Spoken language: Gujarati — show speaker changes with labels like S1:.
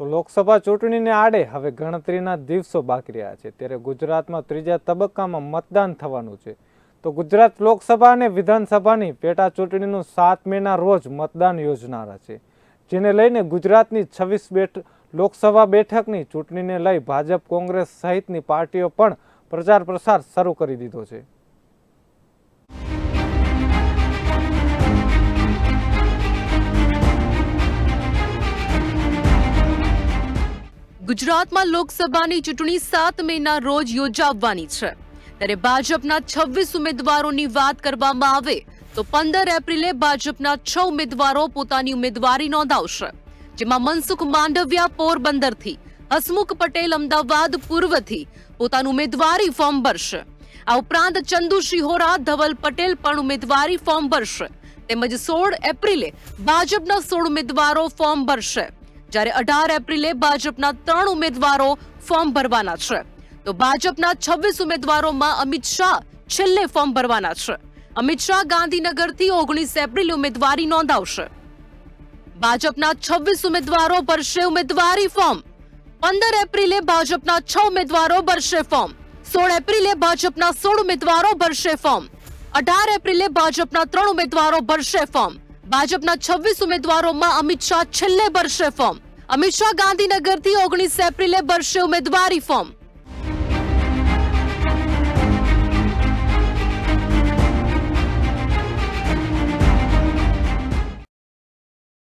S1: તો લોકસભા ચૂંટણીને આડે હવે ગણતરીના દિવસો બાકી રહ્યા છે. ત્યારે ગુજરાતમાં ત્રીજા તબક્કામાં મતદાન થવાનું છે. તો ગુજરાત લોકસભા અને વિધાનસભાની પેટા ચૂંટણીનું સાત મેના રોજ મતદાન યોજનારા છે. જેને લઈને ગુજરાતની છવ્વીસ બેઠ, લોકસભા બેઠકની ચૂંટણીને લઈ ભાજપ, કોંગ્રેસ સહિતની પાર્ટીઓ પણ પ્રચાર પ્રસાર શરૂ કરી દીધો છે.
S2: ગુજરાતમાં લોકસભાની ચૂંટણી સાત મેના રોજ યોજાવાની છે. ત્યારે ભાજપના છવ્વીસ ઉમેદવારોની વાત કરવામાં આવે તો પંદર એપ્રિલે ભાજપના છ ઉમેદવારો પોતાની ઉમેદવારી નોંધાવશે. જેમાં મનસુખ માંડવિયા પોરબંદરથી, હસમુખ પટેલ અમદાવાદ પૂર્વથી પોતાનું ઉમેદવારી ફોર્મ ભરશે. આ ઉપરાંત ચંદુ શિહોરા, ધવલ પટેલ પણ ઉમેદવારી ફોર્મ ભરશે. તેમજ સોળ એપ્રિલે ભાજપના સોળ ઉમેદવારો ફોર્મ ભરશે. જ્યારે અઢાર એપ્રિલે ભાજપના ત્રણ ઉમેદવારો ફોર્મ ભરવાના છે. તો ભાજપના છવ્વીસ ઉમેદવારોમાં અમિત શાહ છેલ્લે ફોર્મ ભરવાના છે. અમિત શાહ ગાંધીનગરથી ઓગણીસ એપ્રિલ ઉમેદવારી નોંધાવશે. ભાજપના છવ્વીસ ઉમેદવારો ભરશે ઉમેદવારી ફોર્મ. પંદર એપ્રિલે ભાજપના છ ઉમેદવારો ભરશે ફોર્મ. સોળ એપ્રિલે ભાજપના સોળ ઉમેદવારો ભરશે ફોર્મ. અઢાર એપ્રિલે ભાજપના ત્રણ ઉમેદવારો ભરશે ફોર્મ. ભાજપના છવ્વીસ ઉમેદવારોમાં અમિત શાહ છેલ્લે ભરશે ફોર્મ અમિત શાહ ગાંધીનગરથી ઓગણીસ એપ્રિલે ભરશે ઉમેદવારી ફોર્મ